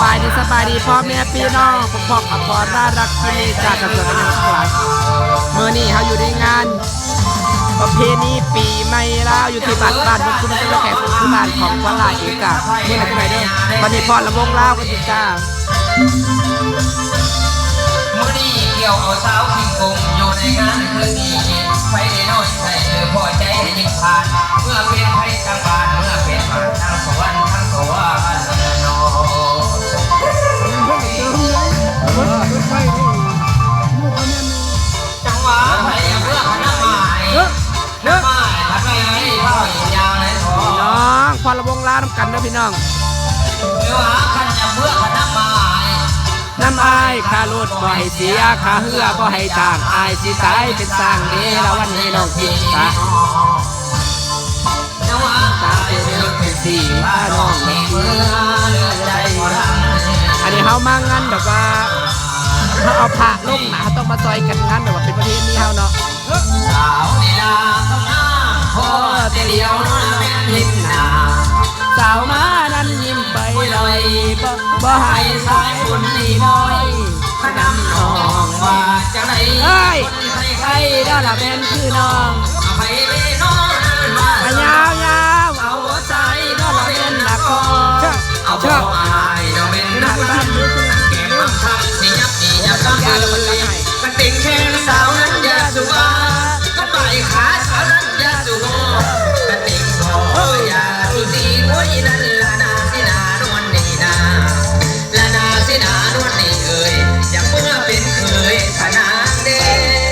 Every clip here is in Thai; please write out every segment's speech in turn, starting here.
บายดีสบายดีพ่อแม่พี่น้องผมพ่อขับพอน่ารักที่นี่จากกันตัวกันยังสลายเมื่อนี้เขาอยู่ในงาน ประเพณีปีใหม่ลาวอยู่ที่บ้านบ้านมันคุณจะแข่งที่บ้านของพระลาเอกอะเมื่อไหร่ที่ไหนเด้อวันนี้พรละวงลาวกันจิจ้าเมื่อนี้เกี่ยวเอาสาวขิงกงอยู่ในงานคืนนี้ไปได้น้อยใส่เธอพอใจให้ยิ่งผ่านเมื่อเป็น น้อรละวงลาน้ำกันเด้อพี่น้องเมื่อขันจะเมื่อขณะหมาน้ำอายค่ารถบ่ให้เสียค่าเหือบ่ให้จ้างอายสิตายเป็นสร้างเดละวันนี้น้องกินตาจังหวะตาเป็นเรื่องเป็นสีพาน้องเมื่อใจอันนี้เขามางานแบบว่าเขาเอาพระลงหนาต้องมาซอยกันงานแบบว่าเป็นประเพณีเขาเนาะสาวในลา บ่บ่ให้สายบุญดีน้อยพนำน้องว่าจะไหนเอ้ยคนไทยใครด้านละเป็นคือน้องเอาไปเล่น้อนมา ยาวยาวเอาหัวใจด้านละเป็นนักอเอาบ่อบอายเราเป็นนักบ้านเก็บมั่งทำสิยับดียับตามเลยมันติงแค่สาวนั้นอย่าสุภาก็ไปขาสาวนั้นอย่าสุโหก็ นาสินานวลนี่เอ่ยอย่าเมื่อเป็นเคยขนาดเด้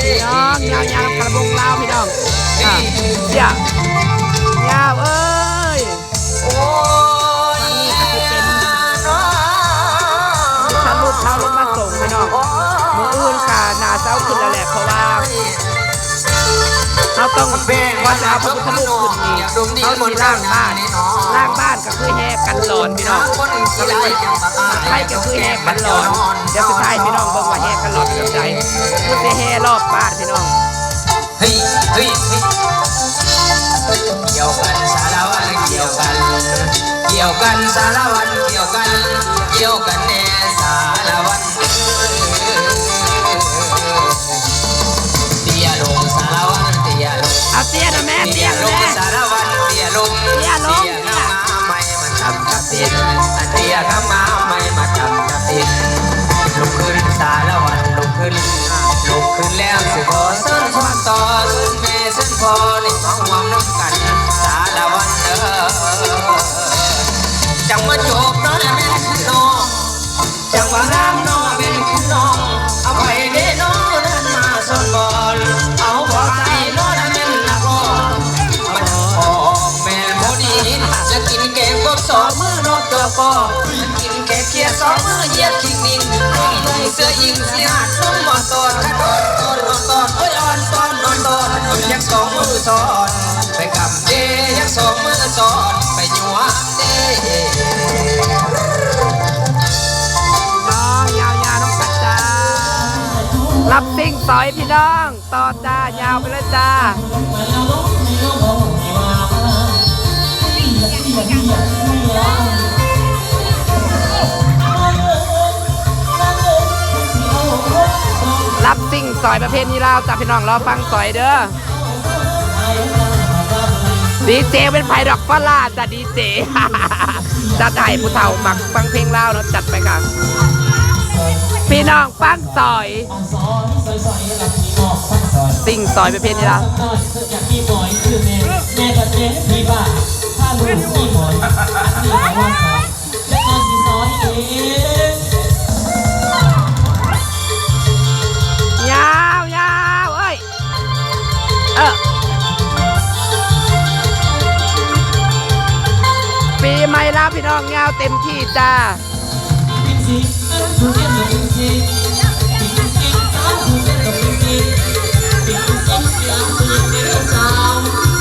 พี่น้องยาวยาวกระบงลาวพี่น้องอะเสียยาวเอ้ยโอ้ยฉันลูกเท้าลงมาส่งพี่น้องมืออื่นกาหนาเจ้าขึ้นแล้วแหละเพราะว่า เราต้องแบงวันเอาพระพุทธรูปขึ้นนี่เขาที่ล่างบ้านล่างบ้านก็คือแห่กันหลอนพี่น้องก็เลยใครก็คือแห่กันหลอนเดี๋ยวสุดท้ายพี่น้องบอกว่าแห่กันหลอนกับใจคือจะแห่รอบบ้านพี่น้องเฮ้ยเฮ้ยเฮ้ยเกี่ยวกันสารวันเกี่ยวกัน เกี่ยวกันสารวันเกี่ยวกัน เกี่ยวกันแน่สารวัน เอาเตี้ยนะแม่เตี้ยลนะงแม่สารวันเตียลงเตี้ยลงเตียข้ามาไม่มันทำกับตินเตียข้ามาไม่มาทำกับตินลุกขึ้นสารวันลุกขึ้นลุกขึ้นแล้วสิขอเส้นชนต่อเส้นแม่เส้นพอในี่มาห่วงน้ำ กินแกงเคียสองมือเหยียบทิ้งนิ่งเสื้อยิงเสียดนุ่มมาตอนกระโดดตอนนอนตอนเอ้ยอ่อนตอนนอนตอนยักสองมือสอน ไปกำเดยักสองมือสอนไปยัวเดน้องยาวยาวน้องกัดจ้ารับซิ่งสอยพี่น้องต่อจ้ายาวไปเลยจ้า รับสิ่งสอยประเภทนี้ลาวจากพี่น้องเราฟังสอยเด้อดีเจเป็นไผ่ดอกฟ้าล่าจะดีเจจะได้ผู้เฒ่ามักฟังเพลงลาวเนาะจัดไปค่ะพี่น้องฟังสอย สิ่งสอยประเภทนี้ลาว พี่น้องยาเต็มที่จ้าปิงซีเอ้ยทุเรียนกับปิงซีปิงซีสาวเรียนกับปิงซีปิงซีเสียงผู้หญิงในเรื่องเด้องเงา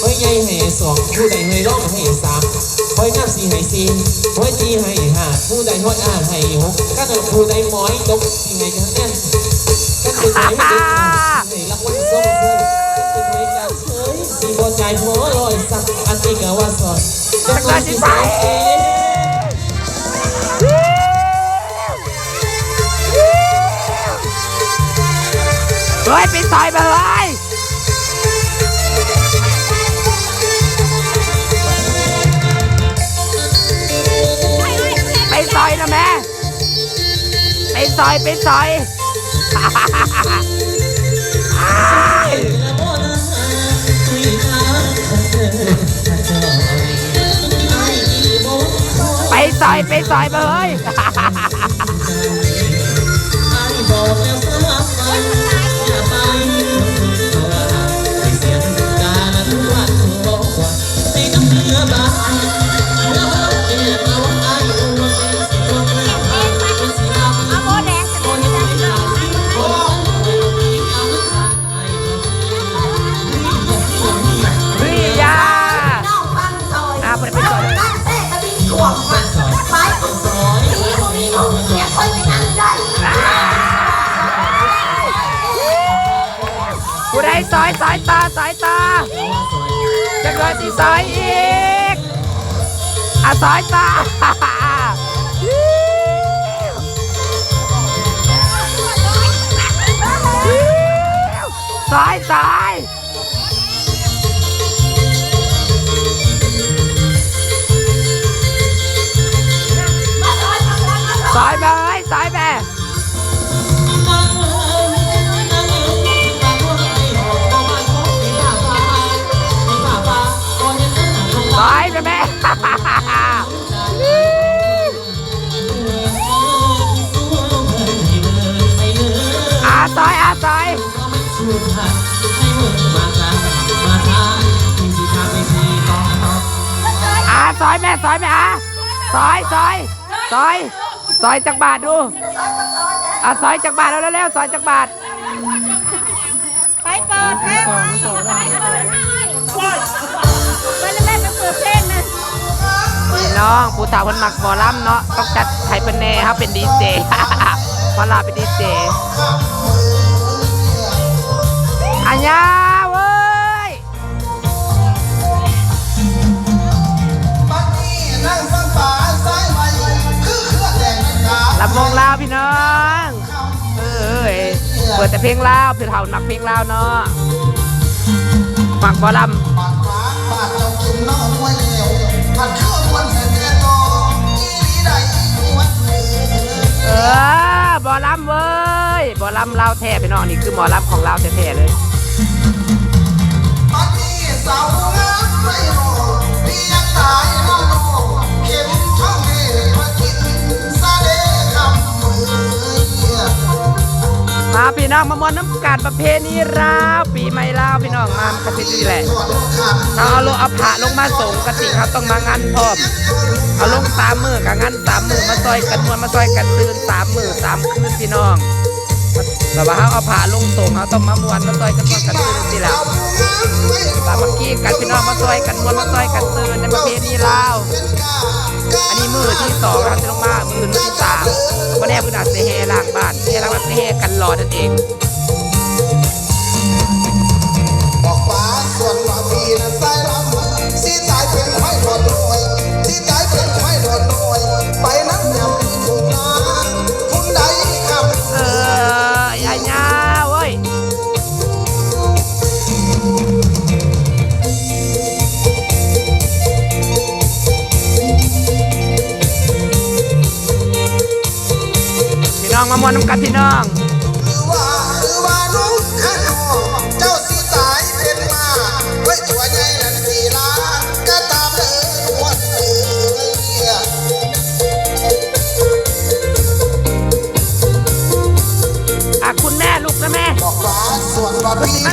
ไว้ใหญ่ให้สองผู้ใดให้ร้องให้สามไว้น้ำสีให้สี่ไว้จีให้ห้าผู้ใดห้อยอ่าให้หกกันผู้ใดหมอยตกสีให้กันแน่นกันเป็นไหนให้เด็กให้รางวัลส่งเสริมเป็นไหนการเฉยสีบอใจหัวลอยสักอันนี้ก็ว่าสอนจักรานที่ใส่เฮ้ยปิดซอยมาเลย ซอยนะแม่ไปซอยไปซอยไปซอยไปซอยมาเลย สายตาจะเกิดที่ซอยอีกอะสายตาสายสายสายไป อยแม่ซอยแม่อาซอยซอยซอยซอยจักบาทดูอาซอยจักบาทแล้วเร็วซอยจักบาทไปเปิดเพลงไปแล้วแม่ไปเปิดเพลงนะพี่น้องผู้สาวคนหมักหมอลำเนาะต้องจัดไทยเป็นแน่ครับเป็นดีเจพอลาเป็นดีเจ ลาวพี่น้อง เอ้ยเปิดแต่เพลงลาวเพื่อเท่านักเพลงลาวเนาะหมักหมอลำเออบอลำเว้ยบอลำลาวแท้พี่น้องนี่คือหมอลำของลาวแท้ๆเลยสาวงามไม่รอพี่ยังตายน้อง มาพี่น้องมามวนน้ำกาดประเพณีลาวปีใหม่ลาวพี่น้องมากระตินี่แหละเอาเอาลงเอาผ้าลงมาส่งกติเขาต้องมางานพร้อมเอาลงสามมือกับงานสามมือมาซอยกันมวนมาซอยกันตื่นสามมือสามคืนพี่น้อง แบบว่าเขาเอาผ้าลงส่งเขาต้องมามวนมาซอยกันมวนกันตื่นสิล่ะสามัคคีกันพี่น้องมาซอยกันมวนมาซอยกันตื่นในประเพณีลาว อันนี้มือที่สองนะครับจะลงมามือที่สามวันนี้พื้นอาจจะเฮล่างบ้านเฮล่างบ้านเฮกันหลอนั่นเองบอกฟ้าส่วนว่าพี่นั้น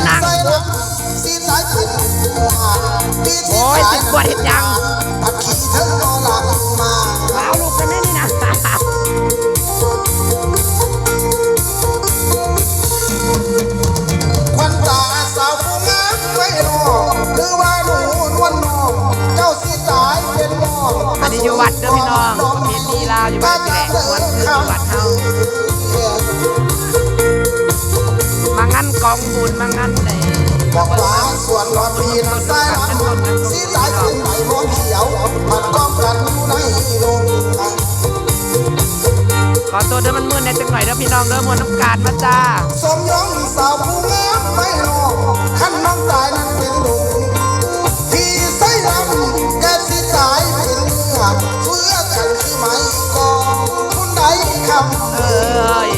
นสายลำสีสายเป็นหัวพี่สีโอ้ยสายสิบกว่าเห็ดยังผัดขี่ทั้งนอหลังมาเอาลูกนะแม่าวอยู่บ้านแหละวันคืออยู่บ้านเฮามางั้นกองบุญมางั้นไหนบอกว่าส่วนรอพีนั้นสายลำสีสายเป็นไหลมองเขียวมันก้อมกันอยู่ในโรงขอตัวเด้อมันมืดในจังหน่อยเด้อพี่น้องเด้อมวลน้ำการมาจ้าสมยองสาวผู้งามไม่รอ เอ้ย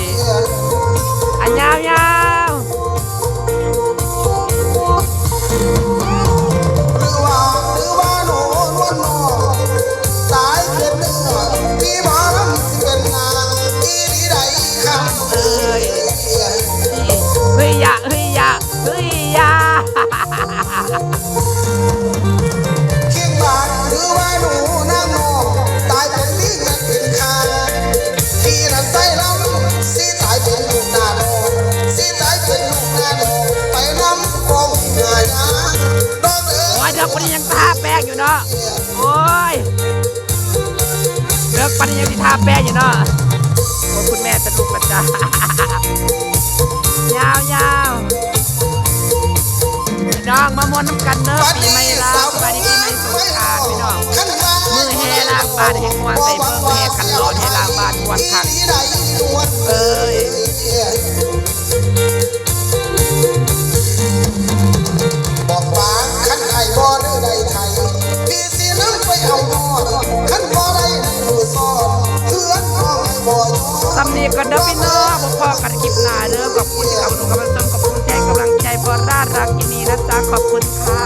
เอ๋โอ้ยยเด็กคนนี้ยังทาแป้งอยู่เนาะ โอ้ยเด็กคนนี้ยังที่ทาแป้งอยู่เนาะโอ้คุณแม่สนุกกันจ้ายาวยาวพี่น้องมามวนน้ำกันเด้อปีใหม่ลาวสวัสดีปีใหม่สงกรานต์พี่น้องมือแห่ล้างบาทแห่งวันใส่เบิ่งแห่ขันโหลดให้ล้างบาทมวนคักเอ้ย กำลังชมขอบคุณแจ้งกำลังใจพอร่ารักกินีนะจ๊ะขอบคุณค่ะ